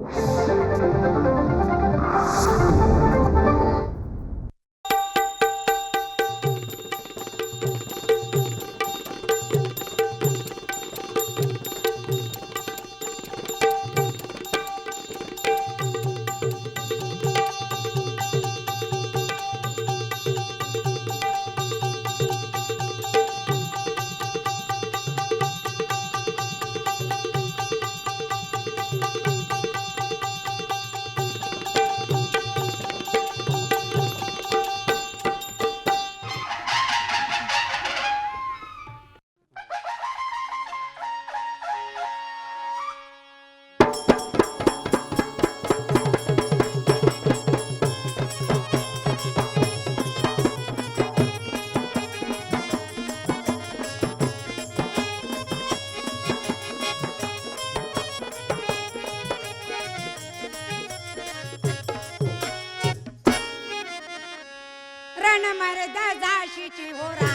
you. मरदा जाशीची होरा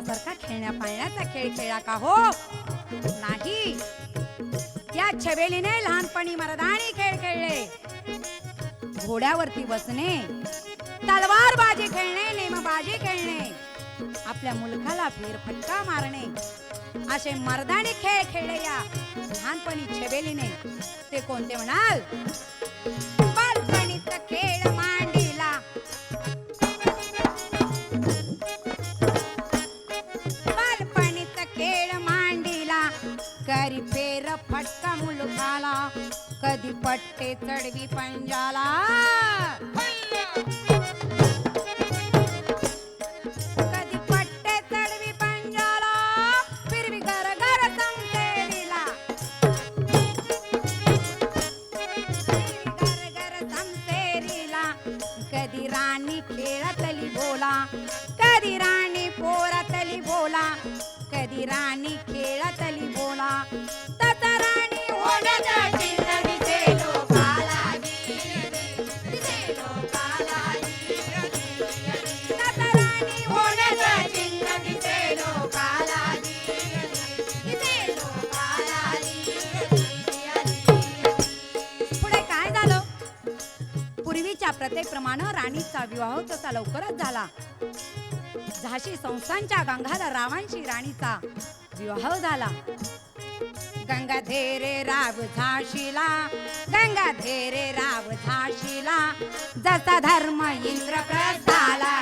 तुमच्यासारखा खेळण्या पाळण्याचा खेळ खेळा का हो नाही. या छबेलीने लहानपणी मरदाणी खेळ खेळले. घोड्यावरती बसणे तलवारबाजी खेळणे नेमबाजी खेळणे आपल्या मुलखाला फेरफटका मारणे असे मर्दानी खेळ खेळले या लहानपणी छबेलीने. ते कोणते म्हणाल? பட்டை தடவி பஞ்சாலா. बोला कधी राणी खेळ प्रमाणे राणीचा विवाह तसा लवकरच झाला. झाशी संस्थांच्या गंगाधर रावांशी राणीचा विवाह झाला. गंगाधेरे राव झाशीला गंगाधेरे राव झाशीला जसा धर्म इंद्रप्रस्थाला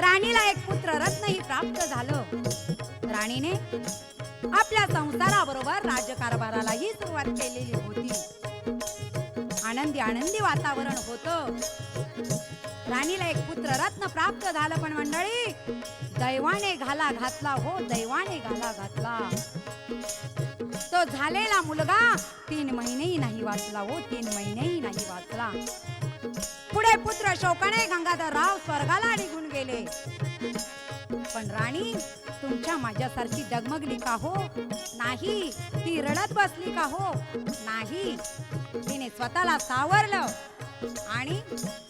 राणीला एक पुत्र रत्नही प्राप्त झालं. राणीने आपल्या संसाराबरोबर राज्यकारभारालाही सुरुवात केलेली होती. आनंदी आनंदी वातावरण होतं. राणीला एक पुत्र रत्न प्राप्त झालं पण मंडळी दैवाने घाला घातला हो दैवाने घाला घातला. तो झालेला मुलगा तीन महिनेही नाही वाचला हो तीन महिनेही नाही वाचला. पुढे पुत्र शोकाने गंगाधरराव स्वर्गाला निघून गेले. पण राणी तुमच्या माझ्यासारखी डगमगली का हो? नाही ती रडत बसली का हो? नाही तिने स्वतःला सावरलं आणि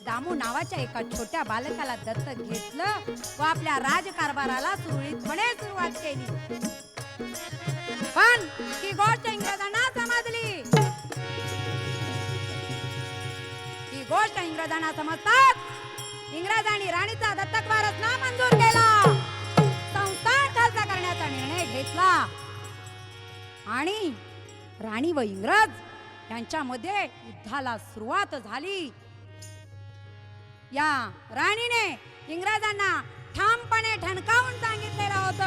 दामू नावाच्या एका छोट्या बालकाला दत्तक घेतलं व आपल्या राजकारभाराला सुरळीतपणे सुरुवात केली. पण ही गोष्ट इंग्रजांना समजली. गोष्ट इंग्रजांना समजतात. इंग्रजांनी राणीचा दत्तक वारस ना मंजूर केला. संस्थान खर्च करण्याचा निर्णय घेतला. आणि राणी व इंग्रज यांच्यामध्ये युद्धाला सुरुवात झाली. या राणीने इंग्रजांना ठामपणे ठणकावून सांगितलेलं होत.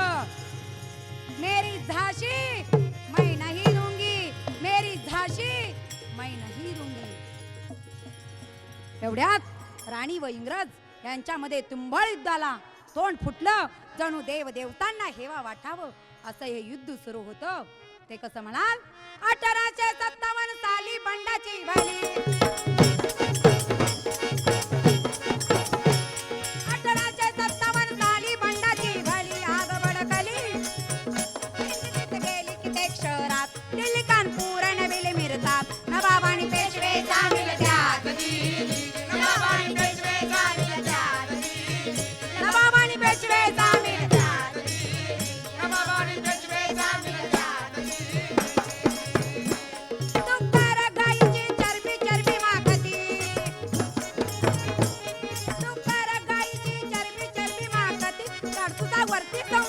मेरी झाशी मैं नाही रुंगी. मेरी झाशी मैं नाही रुंगी. एवढ्यात राणी व इंग्रज यांच्यामध्ये तुंबळ युद्धाला तोंड फुटलं. जणू देव देवतांना हेवा वाटावं असं हे युद्ध सुरू होतं. ते कसं म्हणाल? अठराशे सत्तावन्न साली बंडाची भली artista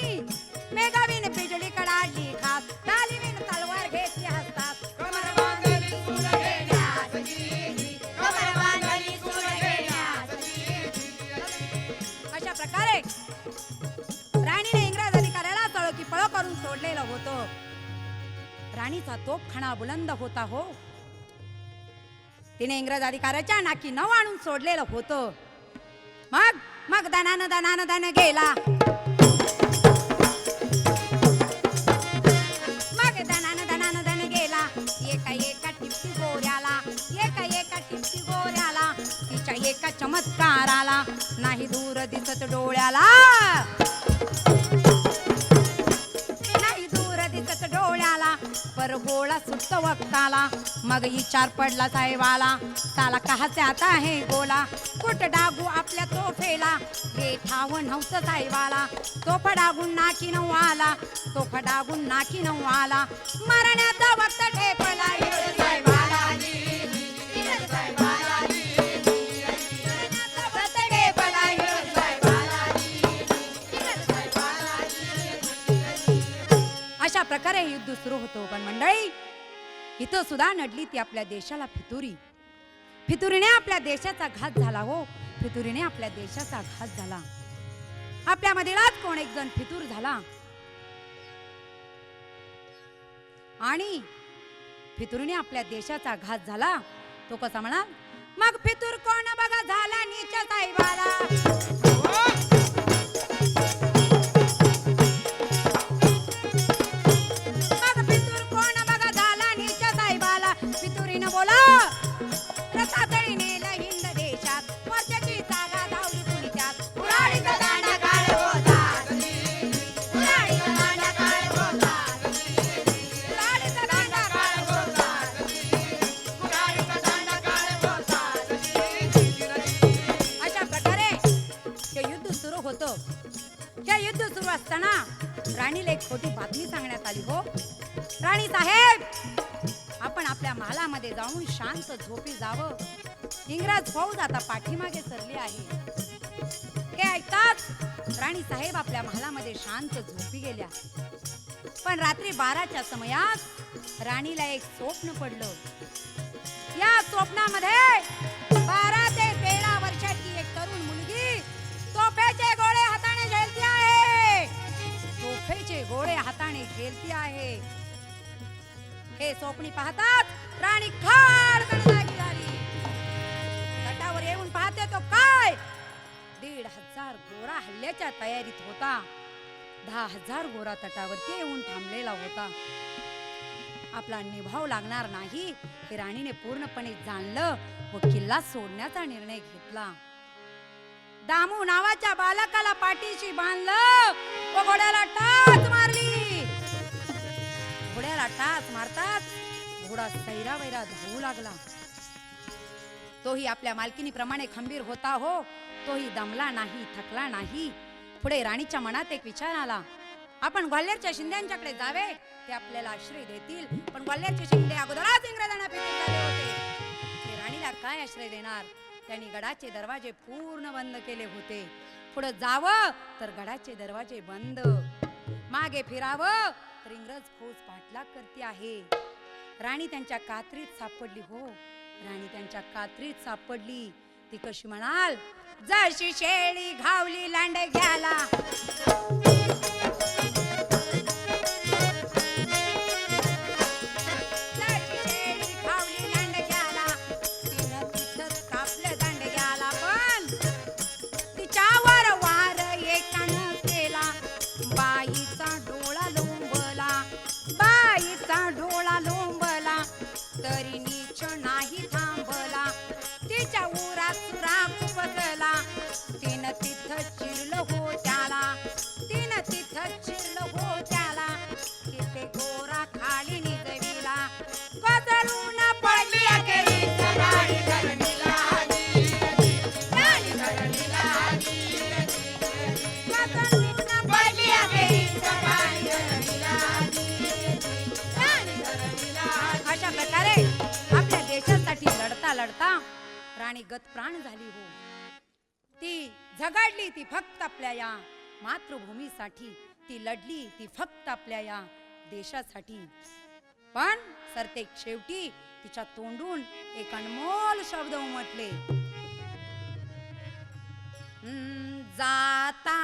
चांदणी मेघावीन बिजली कडाडली खास तालीवीन तलवार घेतली हसतात कमर बांधली सूर घेण्यास कमर बांधली सूर घेण्यास अशा प्रकारे राणीने इंग्रज अधिकाऱ्याला तळकी पळ करून सोडलेलं होतं. राणीचा तोपखाना बुलंद होता हो. तिने इंग्रज अधिकाऱ्याच्या नाकी नऊ आणून सोडलेलं होतं. मग मग दनान दनान दन गेला. विचार पडला साहेबाला. त्याला कहाचे आता आहे गोला? कुठ डागू आपल्या तोफेला? हे ठाव नव्हतं साहेबाला. तोफ डागून नाकी नऊ आला तोफ डागून नाकी नऊ आला मरण्याचा वक्त ठेपला अशा प्रकारे युद्ध सुरू होतो पण मंडळी इथं सुद्धा नडली ती आपल्या देशाला फितुरी. फितुरीने आपल्या देशाचा घात झाला हो. फितुरीने आपल्या देशाचा घात झाला. आपल्या मधीलाच कोण एक जण फितूर झाला? आणि फितुरीने आपल्या देशाचा घात झाला. तो कसा म्हणा मग फितूर कोण बघा झाला नीच साहेबाला राणीला एक छोटी बातमी सांगण्यात आली हो. राणी साहेब आपण आपल्या महालामध्ये जाऊन शांत झोपी जावं. इंग्रज फौज आता पाठीमागे सरली आहे. हे ऐकतात राणी साहेब आपल्या महालामध्ये शांत झोपी गेल्या. पण रात्री बाराच्या समयात राणीला एक स्वप्न पडलं. या स्वप्नामध्ये हेल्थी आहे. हे स्वप्नी पाहतात. राणी खाड जागी झाली. तटावर येऊन पाहते तो काय? दीड हजार गोरा हल्ल्याच्या तयारीत होता. दहा हजार गोरा तटावरती येऊन थांबलेला होता. आपला निभाव लागणार नाही हे राणीने पूर्णपणे जाणलं व किल्ला सोडण्याचा निर्णय घेतला. दामू नावाच्या बालकाला पाठीशी बांधलं व घोड्याला टाच मारली. त्याला टाच मारतात. घोडा सैरा वैरा धावू लागला. तोही आपल्या मालकिनीप्रमाणे खंबीर होता हो. तोही दमला नाही थकला नाही. पुढे राणीच्या मनात एक विचार आला. आपण ग्वाल्हेरच्या शिंद्यांच्याकडे जावे ते आपल्याला आश्रय देतील. पण ग्वाल्हेरचे शिंदे अगोदरच इंग्रजांना फिरून झाले होते. ते राणीला काय आश्रय देणार? त्यांनी गडाचे दरवाजे पूर्ण बंद केले होते. पुढे जावं तर गडाचे दरवाजे बंद. मागे फिरावं तर इंग्रज फौज पाठलाग करते आहे. राणी त्यांच्या कात्रीत सापडली हो. राणी त्यांच्या कात्रीत सापडली. ती कशी म्हणाल? जशी शेळी घावली लांड घ्याला गतप्राण झाली हो. ती झगाडली ती फक्त आपल्या या मातृभूमीसाठी. ती लढली ती फक्त आपल्या या देशासाठी. पण सरते शेवटी तिच्या तोंडून एक अनमोल शब्द उमटले. जाता